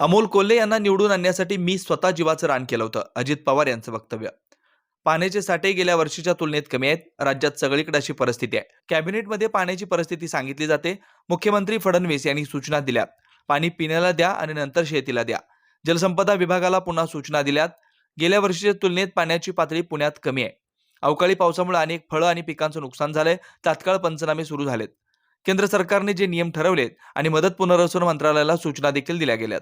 अमोल कोल्हे यांना निवडून आणण्यासाठी मी स्वतः जीवाचं रान केलं होतं अजित पवार यांचं वक्तव्य. पाण्याचे साठे गेल्या वर्षीच्या तुलनेत कमी आहेत राज्यात सगळीकडे अशी परिस्थिती आहे. कॅबिनेटमध्ये पाण्याची परिस्थिती सांगितली जाते मुख्यमंत्री फडणवीस यांनी सूचना दिल्या. पाणी पिण्याला द्या आणि नंतर शेतीला द्या. जलसंपदा विभागाला पुन्हा सूचना दिल्यात. गेल्या वर्षीच्या तुलनेत पाण्याची पातळी पुण्यात कमी आहे. अवकाळी पावसामुळे अनेक फळं आणि पिकांचं नुकसान झालंय तात्काळ पंचनामे सुरू झालेत. केंद्र सरकारने जे नियम ठरवलेत आणि मदत पुनर्वसन मंत्रालयाला सूचना देखील दिल्या गेल्यात.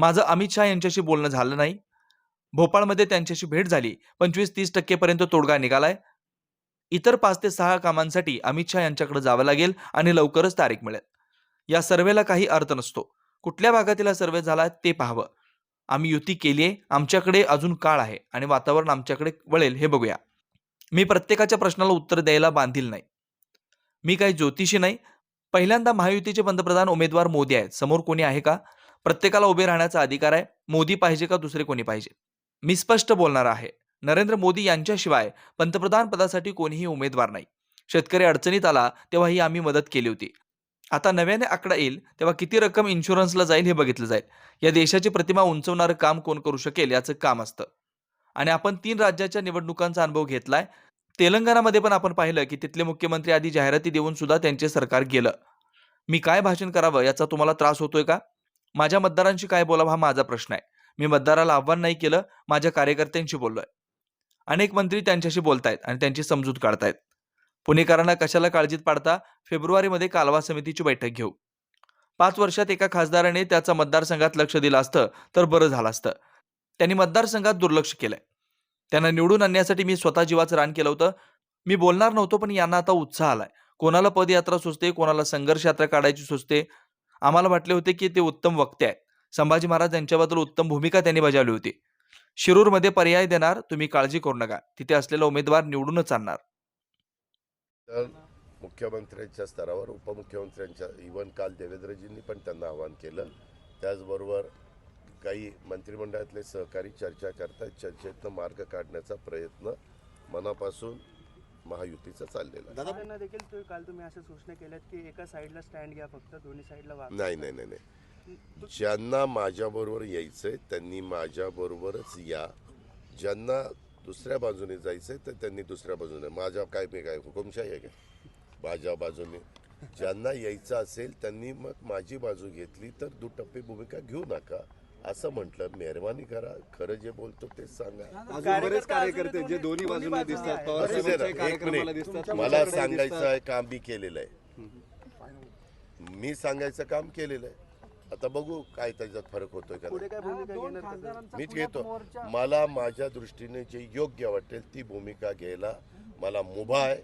माझं अमित शहा यांच्याशी बोलणं झालं नाही. भोपाळमध्ये त्यांच्याशी भेट झाली. पंचवीस तीस टक्केपर्यंत तोडगा निघालाय. इतर पाच ते सहा कामांसाठी अमित शहा यांच्याकडे जावं लागेल आणि लवकरच तारीख मिळेल. या सर्वेला काही अर्थ नसतो. कुठल्या भागातील हा सर्वे झाला ते पाहावं. आम्ही युती केली आहे. आमच्याकडे अजून काळ आहे आणि वातावरण आमच्याकडे वळेल हे बघूया. मी प्रत्येकाच्या प्रश्नाला उत्तर द्यायला बांधील नाही. मी काही ज्योतिषी नाही. पहिल्यांदा महायुतीचे पंतप्रधान उमेदवार मोदी आहेत. समोर कोणी आहे का? प्रत्येकाला उभे राहण्याचा अधिकार आहे. मोदी पाहिजे का दुसरे कोणी पाहिजे? मी स्पष्ट बोलणार आहे. नरेंद्र मोदी यांच्याशिवाय पंतप्रधान पदासाठी कोणीही उमेदवार नाही. शेतकरी अडचणीत आला तेव्हा ही आम्ही मदत केली होती. आता नव्याने आकडा येईल तेव्हा किती रक्कम इन्शुरन्सला जाईल हे बघितलं जाईल. या देशाची प्रतिमा उंचवणारं काम कोण करू शकेल याचं काम असतं. आणि आपण तीन राज्याच्या निवडणुकांचा अनुभव घेतलाय. तेलंगणामध्ये पण आपण पाहिलं की तिथले मुख्यमंत्री आधी जाहिराती देऊन सुद्धा त्यांचे सरकार गेलं. मी काय भाषण करावं याचा तुम्हाला त्रास होतोय का? माझ्या मतदारांशी काय बोलावं हा माझा प्रश्न आहे. मी मतदाराला आव्हान नाही केलं माझ्या कार्यकर्त्यांशी बोललोय. अनेक मंत्री त्यांच्याशी बोलतायत आणि त्यांची समजूत काढतायत. पुणेकरांना कशाला काळजीत पाडता? फेब्रुवारीमध्ये कालवा समितीची बैठक घेऊ. पाच वर्षात एका खासदाराने त्याचा मतदारसंघात लक्ष दिलं असतं तर बरं झालं असतं. त्यांनी मतदारसंघात दुर्लक्ष केलंय. त्यांना निवडून आणण्यासाठी मी स्वतः जीवाचं रान केलं होतं. मी बोलणार नव्हतो पण यांना आता उत्साह आलाय. कोणाला पदयात्रा सुचते कोणाला संघर्ष यात्रा काढायची सुचते आम्हाला वाटले होते की ते उत्तम वक्ते आहेत. संभाजी महाराज यांच्याबद्दल उत्तम भूमिका त्यांनी बजावली होती. शिरूरमध्ये पर्याय देणार तुम्ही काळजी करू नका. तिथे असलेला उमेदवार निवडूनच आणणार. तर मुख्यमंत्र्यांच्या स्तरावर उपमुख्यमंत्र्यांच्या इवन काल देवेंद्रजींनी पण त्यांना आवाहन केलं. त्याचबरोबर काही मंत्रिमंडळातले सहकारी चर्चा करतात. चर्चेतनं मार्ग काढण्याचा प्रयत्न मनापासून महायुतीचा चाललेला आहे. दादा देखील तो काल तुम्ही अशा सूचना केल्यात की एका साईडला स्टँड घ्या फक्त दोन्ही साईडला नाही नाही नाही नाही. ज्यांना माझ्याबरोबर यायचंय त्यांनी माझ्याबरोबरच या. ज्यांना दुसऱ्या बाजूने जायचंय तर त्यांनी दुसऱ्या बाजूने. माझ्या काय मी काय हुकुमशाही आहे का? माझ्या बाजूने. ज्यांना यायचं असेल त्यांनी मग माझी बाजू घेतली तर दुटप्पी भूमिका घेऊ नका. असं म्हटलं मेहरबानी करा खरं जे बोलतो तेच सांगा अजून बरेच कार्यकर्ते जे दोन्ही बाजूने दिसतात पवार असू दे ना, साहेबांच्याही एक कार्यक्रमाला मिनिट. दिसतात मला सांगायचं दिसतात. आहे काम मी केलेलं आहे मी सांगायचं काम केलेलं आहे आता बघू काय त्याच्यात फरक होतोय का पुढे नाही. काय भूमिका घेणार त्याचं? मीच घेतो मला माझ्या दृष्टीने जे योग्य वाटेल ती भूमिका घ्यायला मला मुभा आहे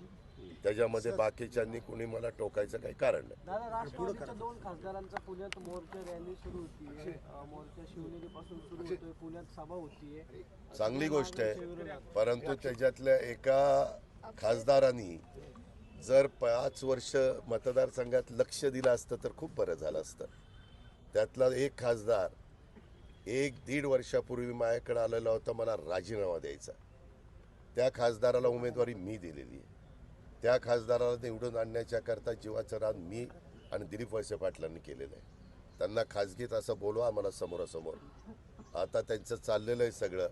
त्याच्यामध्ये बाकीच्यांनी कुणी मला टोकायचं काही कारण नाही. दादा राष्ट्रवादीच्या दोन खासदारांचा पुण्यात मोर्चा रॅली सुरू होतीये. अं, मोर्चा शिवनेरीपासून सुरू होतोय. पुण्यात सभा होतीये. चांगली गोष्ट आहे. परंतु त्याच्यातल्या एका खासदारांनी जर पाच वर्ष मतदारसंघात लक्ष दिलं असतं तर खूप बरं झालं असतं. त्यातला एक खासदार एक दीड वर्षापूर्वी माझ्याकडे आलेला होता मला राजीनामा द्यायचा. त्या खासदाराला उमेदवारी मी दिलेली आहे. त्या खासदाराला निवडून आणण्याच्या करता जीवाचं रान मी आणि दिलीप वळसे पाटलांनी केलेलं आहे. त्यांना खाजगीत असं बोलवा आम्हाला समोरासमोर. आता त्यांचं चाललेलं आहे सगळं.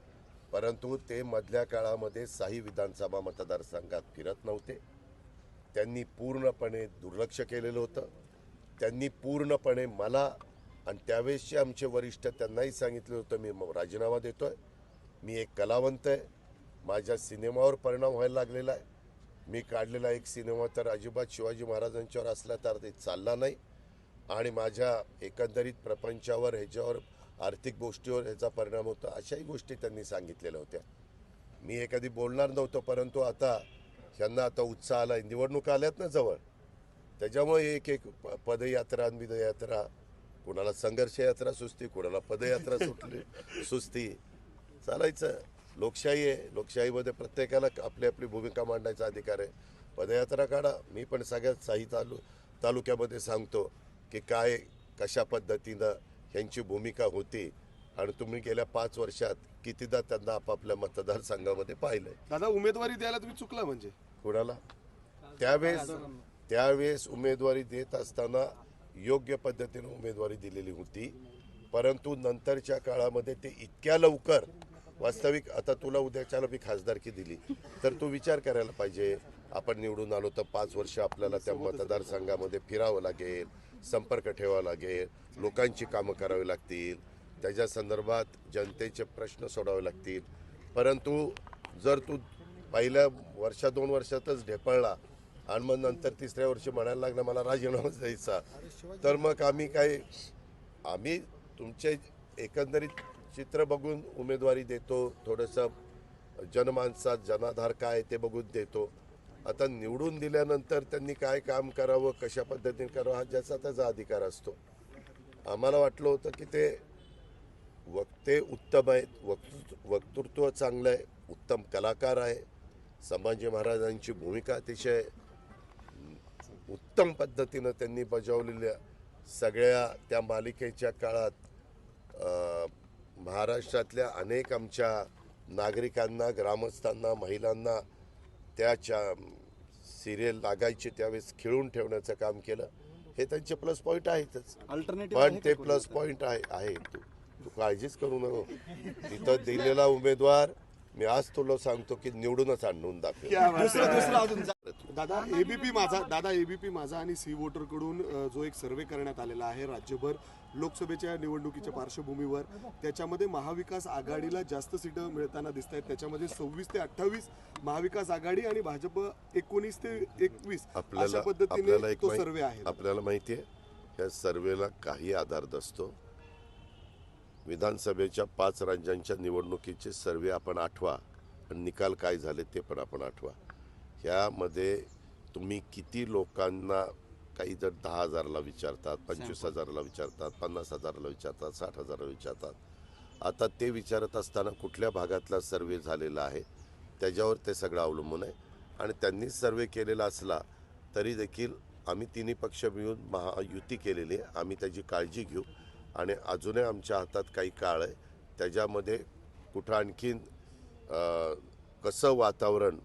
परंतु ते मधल्या काळामध्ये साही विधानसभा मतदारसंघात फिरत नव्हते. त्यांनी पूर्णपणे दुर्लक्ष केलेलं होतं. त्यांनी पूर्णपणे मला आणि त्यावेळेसचे आमचे वरिष्ठ त्यांनाही सांगितलं होतं मी म- राजीनामा आहे मी एक कलावंत आहे. माझ्या सिनेमावर परिणाम व्हायला लागलेला आहे. मी काढलेला एक सिनेमा तर अजिबात शिवाजी महाराजांच्यावर असला तर ते चालला नाही. आणि माझ्या एकंदरीत प्रपंचावर ह्याच्यावर आर्थिक गोष्टीवर ह्याचा परिणाम होता अशाही गोष्टी त्यांनी सांगितलेल्या होत्या. मी हे कधी बोलणार नव्हतो परंतु आता ह्यांना आता उत्साह आला निवडणूक आल्यात ना जवळ. त्याच्यामुळे एक एक पदयात्रा विदयात्रा कोणाला संघर्ष यात्रा सुचती कोणाला पदयात्रा सुटली सुचती. चालायचं. लोकशाही आहे. लोकशाहीमध्ये प्रत्येकाला आपली आपली भूमिका मांडायचा अधिकार आहे. पदयात्रा काढा. मी पण सगळ्यात साही तालु तालुक्यामध्ये सांगतो की काय कशा पद्धतीनं ह्यांची भूमिका होती आणि तुम्ही गेल्या पाच वर्षात कितीदा त्यांना आपापल्या मतदारसंघामध्ये पाहिलंय? दादा उमेदवारी द्यायला तुम्ही चुकला म्हणजे? कोणाला? त्यावेळेस त्यावेळेस उमेदवारी देत असताना योग्य पद्धतीने उमेदवारी दिलेली होती. परंतु नंतरच्या काळामध्ये ते इतक्या लवकर वास्तविक आता तुला उद्याच्याला मी खासदारकी दिली. तर तू विचार करायला पाहिजे. आपण निवडून आलो तर पाच वर्ष आपल्याला त्या मतदारसंघामध्ये फिरावं लागेल संपर्क ठेवावा लागेल लोकांची कामं करावी लागतील. त्याच्या संदर्भात जनतेचे प्रश्न सोडावे लागतील. परंतु जर तू पहिल्या वर्षा दोन वर्षातच ढेपळला आणि मग नंतर तिसऱ्या वर्षी म्हणायला लागला मला राजीनामाच द्यायचा. तर मग आम्ही काय आम्ही तुमचे एकंदरीत चित्र बघून उमेदवारी देतो थोडंसं जनमानसात जनाधार काय ते बघून देतो. आता निवडून दिल्यानंतर त्यांनी काय काम करावं कशा पद्धतीने करावं हा ज्याचा त्याचा अधिकार असतो. आम्हाला वाटलं होतं की ते वक्ते उत्तम आहेत वक्तृ वक्तृत्व चांगलं आहे उत्तम कलाकार आहे. संभाजी महाराजांची भूमिका अतिशय उत्तम पद्धतीनं त्यांनी बजावलेल्या सगळ्या त्या मालिकेच्या काळात महाराष्ट्रातल्या अनेक आमच्या नागरिकांना ग्रामस्थांना महिलांना त्याच्या सिरियल लागायची त्यावेळेस खिळून ठेवण्याचं काम केलं. हे त्यांचे प्लस पॉईंट आहेतच. पण ते प्लस पॉईंट आहे आहे तू. तू काळजीच करू नको. तिथं दिलेला उमेदवार मी आज तुला सांगतो की निवडूनच आणून दाखव. दुसरं दुसरं अजून दादा एबीपी माझा दादा एबीपी माझा आणि सी वोटरकडून जो एक सर्वे करण्यात आलेला आहे राज्यभर लोकसभेच्या निवडणुकीच्या पार्श्वभूमीवर त्याच्यामध्ये महाविकास आघाडीला जास्त सीटं मिळताना दिसत आहेत त्याच्यामध्ये सव्वीस ते अठ्ठावीस महाविकास आघाडी आणि भाजप एकोणीस ते एकवीस अशा आपल्याला आपल्याला पद्धतीने तो सर्वे आहे. आपल्याला माहिती आहे या सर्वेला काही आधार नसतो. विधानसभेच्या पाच राज्यांच्या निवडणुकीचे सर्वे आपण आठवा. आणि निकाल काय झाले ते पण आपण आठवा. ह्यामध्ये तुम्ही किती लोकांना काही जर दहा हजारला विचारतात पंचवीस हजाराला विचारतात पन्नास हजाराला विचारतात साठ हजाराला विचारतात. आता ते विचारत असताना कुठल्या भागातला सर्वे झालेला आहे त्याच्यावर ते सगळं अवलंबून आहे. आणि त्यांनी सर्वे केलेला असला तरी देखील आम्ही तिन्ही पक्ष मिळून महायुती केलेली आहे. आम्ही त्याची काळजी घेऊ. आणि अजूनही आमच्या हातात काही काळ आहे. त्याच्यामध्ये कुठं आणखीन कसं वातावरण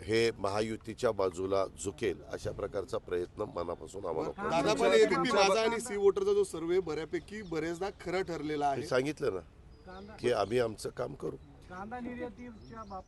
हे महायुतीच्या बाजूला झुकेल अशा प्रकारचा प्रयत्न मनापासून आम्हाला. दादा पण माझा आणि सी वोटरचा जो सर्वे बऱ्यापैकी बरेचदा खरा ठरलेला आहे सांगितलं ना की आम्ही आमचं काम करू कांदा निर्यातीच्या बाबतीत